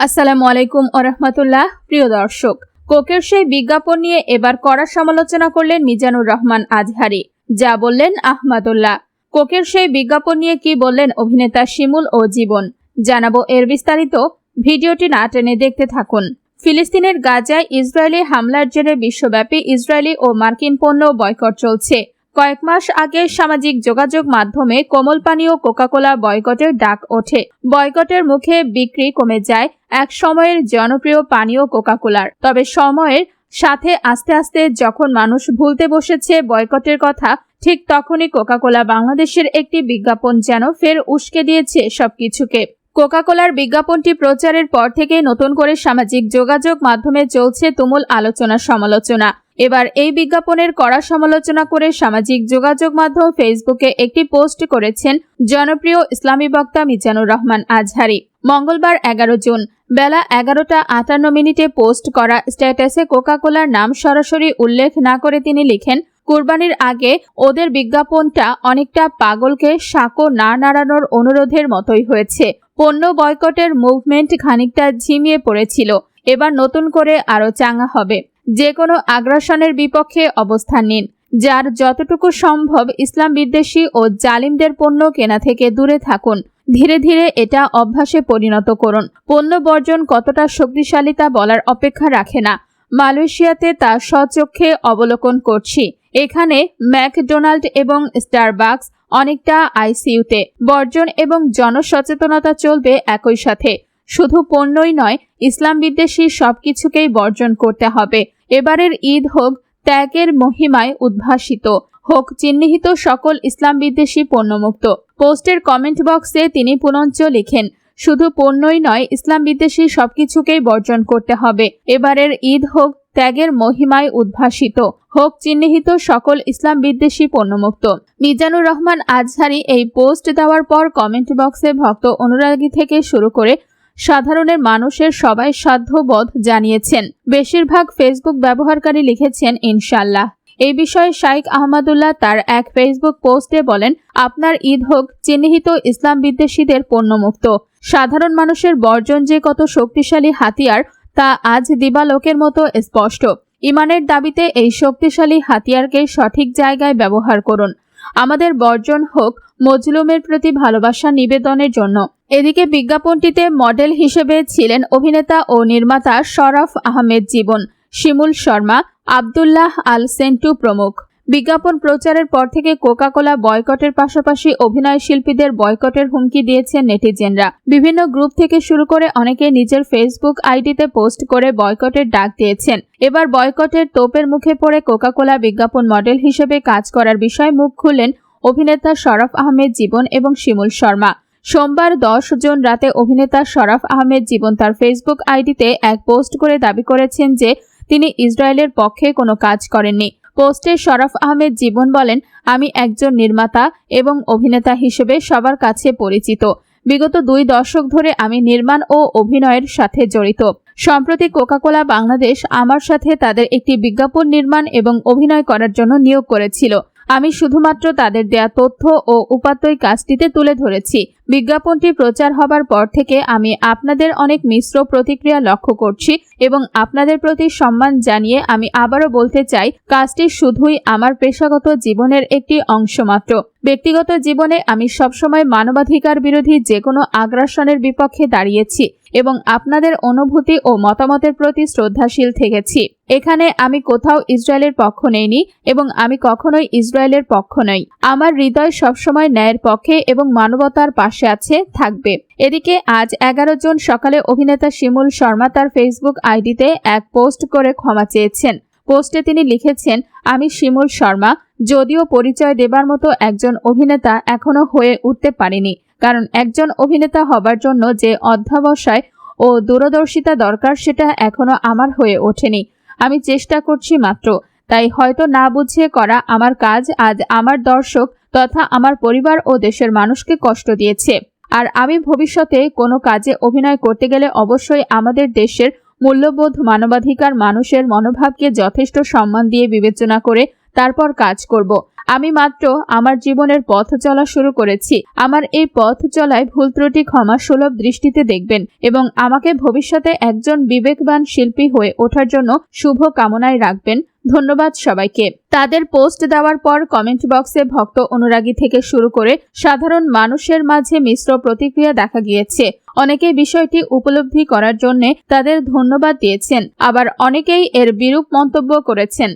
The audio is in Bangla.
আসসালামু আলাইকুম ওরহমতুল্লাহ প্রিয় দর্শক। কোকের সেই বিজ্ঞাপন নিয়ে এবার কড়া সমালোচনা করলেন মিজানুর রহমান আজহারি। যা বললেন আহমদুল্লাহ। কোকের সেই বিজ্ঞাপন নিয়ে কি বললেন অভিনেতা শিমুল ও জীবন? জানাব এর বিস্তারিত। ভিডিওটি না টেনে দেখতে থাকুন। ফিলিস্তিনের গাজায় ইসরায়েলি হামলার জেরে বিশ্বব্যাপী ইসরায়েলি ও মার্কিন পণ্য বয়কট চলছে। কয়েক মাস আগে সামাজিক যোগাযোগ মাধ্যমে কোমল পানীয় কোকাকোলা বয়কটের ডাক ওঠে। বয়কটের মুখে বিক্রি কমে যায় এক সময়ের জনপ্রিয় পানীয় কোকাকোলার। তবে সময়ের সাথে আস্তে আস্তে যখন মানুষ ভুলতে বসেছে বয়কটের কথা, ঠিক তখনই কোকাকোলা বাংলাদেশের একটি বিজ্ঞাপন যেন ফের উস্কে দিয়েছে সবকিছুকে। কোকাকোলার বিজ্ঞাপনটি প্রচারের পর থেকে নতুন করে সামাজিক যোগাযোগ মাধ্যমে চলছে তুমুল আলোচনা সমালোচনা এবার এই বিজ্ঞাপনের কড়া সমালোচনা করে সামাজিক যোগাযোগ মাধ্যম ফেসবুকে একটি পোস্ট করেছেন জনপ্রিয় ইসলামী বক্তা মিজানুর রহমান আজহারি। মঙ্গলবার এগারো জুন, বেলা এগারোটা আটান্ন মিনিটে পোস্ট করা স্ট্যাটাসে কোকাকোলার নাম সরাসরি উল্লেখ না করে তিনি লিখেন, কুরবানির আগে ওদের বিজ্ঞাপনটা অনেকটা পাগলকে সাঁকো না নাড়ানোর অনুরোধের মতোই হয়েছে। পণ্য বয়কটের মুভমেন্ট খানিকটা ঝিমিয়ে পড়েছিল। এবার নতুন করে আরও চাঙ্গা হবে। যে কোনো আগ্রাসনের বিপক্ষে অবস্থান নিন, যার যতটুকু সম্ভব ইসলাম বিদ্বেষী ও জালিমদের পণ্য কেনা থেকে দূরে থাকুন। ধীরে ধীরে এটা অভ্যাসে পরিণত করুন। পণ্য বর্জন কতটা শক্তিশালী তা বলার অপেক্ষা রাখে না। মালয়েশিয়াতে তা স্বচক্ষে অবলোকন করছি। এখানে ম্যাকডোনাল্ড এবং স্টারবাকস অনেকটা আইসিইউতে। বর্জন এবং জনসচেতনতা চলবে একই সাথে। শুধু পণ্যই নয়, ইসলাম বিদ্বেষী সবকিছুকেই বর্জন করতে হবে। এবারের ঈদ হোক ত্যাগের মহিমায় উদ্ভাসিত, হোক চিহ্নিত সকল ইসলাম বিদ্বেষী পণ্যমুক্ত। পোস্টের কমেন্ট বক্সে তিনি পুনঞ্চ লিখেন, শুধু পণ্যই নয়, ইসলাম বিদ্বেষী সবকিছুকেই বর্জন করতে হবে। এবারের ঈদ হোক ত্যাগের মহিমায় উদ্ভাসিত, হোক চিহ্নিত সকল ইসলাম বিদ্বেষী পণ্যমুক্ত। মিজানুর রহমান আজহারি এই পোস্ট দেওয়ার পর কমেন্ট বক্সে ভক্ত অনুরাগী থেকে শুরু করে সাধারণের মানুষের সবাই সাধ্যবোধ জানিয়েছেন। বেশিরভাগ ফেসবুক ব্যবহারকারী লিখেছেন ইনশাল্লাহ এই বিষয়ে শাইখ আহমদুল্লাহ তার এক ফেসবুক পোস্টে বলেন, আপনার ঈদ হোক, চিহ্নিত ইসলাম বিদ্বেষীদের পণ্যমুক্ত। সাধারণ মানুষের বর্জন যে কত শক্তিশালী হাতিয়ার, তা আজ দিবালোকের মতো স্পষ্ট। ইমানের দাবিতে এই শক্তিশালী হাতিয়ারকে সঠিক জায়গায় ব্যবহার করুন। আমাদের বর্জন হোক, মজলুমের প্রতি ভালোবাসা নিবেদনের জন্য। এদিকে বিজ্ঞাপনটিতে মডেল হিসেবে ছিলেন অভিনেতা ও নির্মাতা শরফ আহমেদ জীবন, শিমুল শর্মা, আবদুল্লাহ আল সেন্টু প্রমুখ। বিজ্ঞাপন প্রচারের পর থেকে কোকাকোলা বয়কটের পাশাপাশি অভিনয় শিল্পীদের বয়কটের হুমকি দিয়েছেন নেটিজেনরা। বিভিন্ন গ্রুপ থেকে শুরু করে অনেকে নিজের ফেসবুক আইডিতে পোস্ট করে বয়কটের ডাক দিয়েছেন। এবার বয়কটের তোপের মুখে পড়ে কোকাকোলা বিজ্ঞাপন মডেল হিসেবে কাজ করার বিষয়ে মুখ খুললেন অভিনেতা শরফ আহমেদ জীবন এবং শিমুল শর্মা। সোমবার দশ জুন রাতে অভিনেতা শরফ আহমেদ জীবন তার ফেসবুক আইডিতে এক পোস্ট করে দাবি করেছেন যে তিনি ইসরায়েলের পক্ষে কোনো কাজ করেননি। পোস্টে শরফ আহমেদ জীবন বলেন, আমি একজন নির্মাতা এবং অভিনেতা হিসেবে সবার কাছে পরিচিত। বিগত দুই দশক ধরে আমি নির্মাণ ও অভিনয়ের সাথে জড়িত। সম্প্রতি কোকাকোলা বাংলাদেশ আমার সাথে তাদের একটি বিজ্ঞাপন নির্মাণ এবং অভিনয় করার জন্য নিয়োগ করেছিল। আমি শুধুমাত্র তাদের দেয়া তথ্য ও উপাত্তই কাজটিতে তুলে ধরেছি। বিজ্ঞাপনটি প্রচার হবার পর থেকে আমি আপনাদের অনেক মিশ্র প্রতিক্রিয়া লক্ষ্য করছি এবং আপনাদের প্রতি সম্মান জানিয়ে আমি আবারও বলতে চাই, কাজটি শুধুই আমার পেশাগত জীবনের একটি অংশ মাত্র ব্যক্তিগত জীবনে আমি সবসময় মানবাধিকার বিরোধী যে কোনো আগ্রাসনের বিপক্ষে দাঁড়িয়েছি। এবং আপনাদের অনুভূতি ও মতামতের প্রতি শ্রদ্ধাশীল থেকেছি। এখানে আমি কোথাও ইসরায়েলের পক্ষ নেইনি এবং আমি কখনোই ইসরায়েলের পক্ষ নই। আমার হৃদয় সবসময় ন্যায়ের পক্ষে এবং মানবতার পাশে আছে, থাকবে। এদিকে আজ এগারো জন সকালে অভিনেতা শিমুল শর্মা তার ফেসবুক আইডিতে এক পোস্ট করে ক্ষমা চেয়েছেন। পোস্টে তিনি লিখেছেন, আমি শিমুল শর্মা, যদিও পরিচয় দেবার মতো একজন অভিনেতা এখনও হয়ে উঠতে পারিনি। কারণ একজন অভিনেতা হবার জন্য যে অধ্যাবসায় ও দূরদর্শিতা দরকার সেটা এখনও আমার হয়ে ওঠেনি। আমি চেষ্টা করছি মাত্র, তাই হয়তো না বুঝিয়ে করা আমার কাজ আজ আমার দর্শক তথা আমার পরিবার ও দেশের মানুষকে কষ্ট দিয়েছে। আর আমি ভবিষ্যতে কোনো কাজে অভিনয় করতে গেলে অবশ্যই আমাদের দেশের মূল্যবোধ মানবাধিকার মানুষের মনোভাবকে যথেষ্ট সম্মান দিয়ে বিবেচনা করে তারপর কাজ করব। আমি মাত্র আমার জীবনের পথ চলা শুরু করেছি। আমার এই পথ চলায় ভুল ত্রুটি ক্ষমা সুলভ দৃষ্টিতে দেখবেন এবং আমাকে ভবিষ্যতে একজন বিবেকবান শিল্পী হয়ে ওঠার জন্য শুভ কামনায় রাখবেন। ধন্যবাদ সবাইকে। তাদের পোস্ট দেওয়ার পর কমেন্ট বক্সে ভক্ত অনুরাগী থেকে শুরু করে সাধারণ মানুষের মাঝে মিশ্র প্রতিক্রিয়া দেখা গিয়েছে। অনেকে বিষয়টি উপলব্ধি করার জন্য তাদের ধন্যবাদ দিয়েছেন। আবার অনেকেই এর বিরূপ মন্তব্য করেছেন।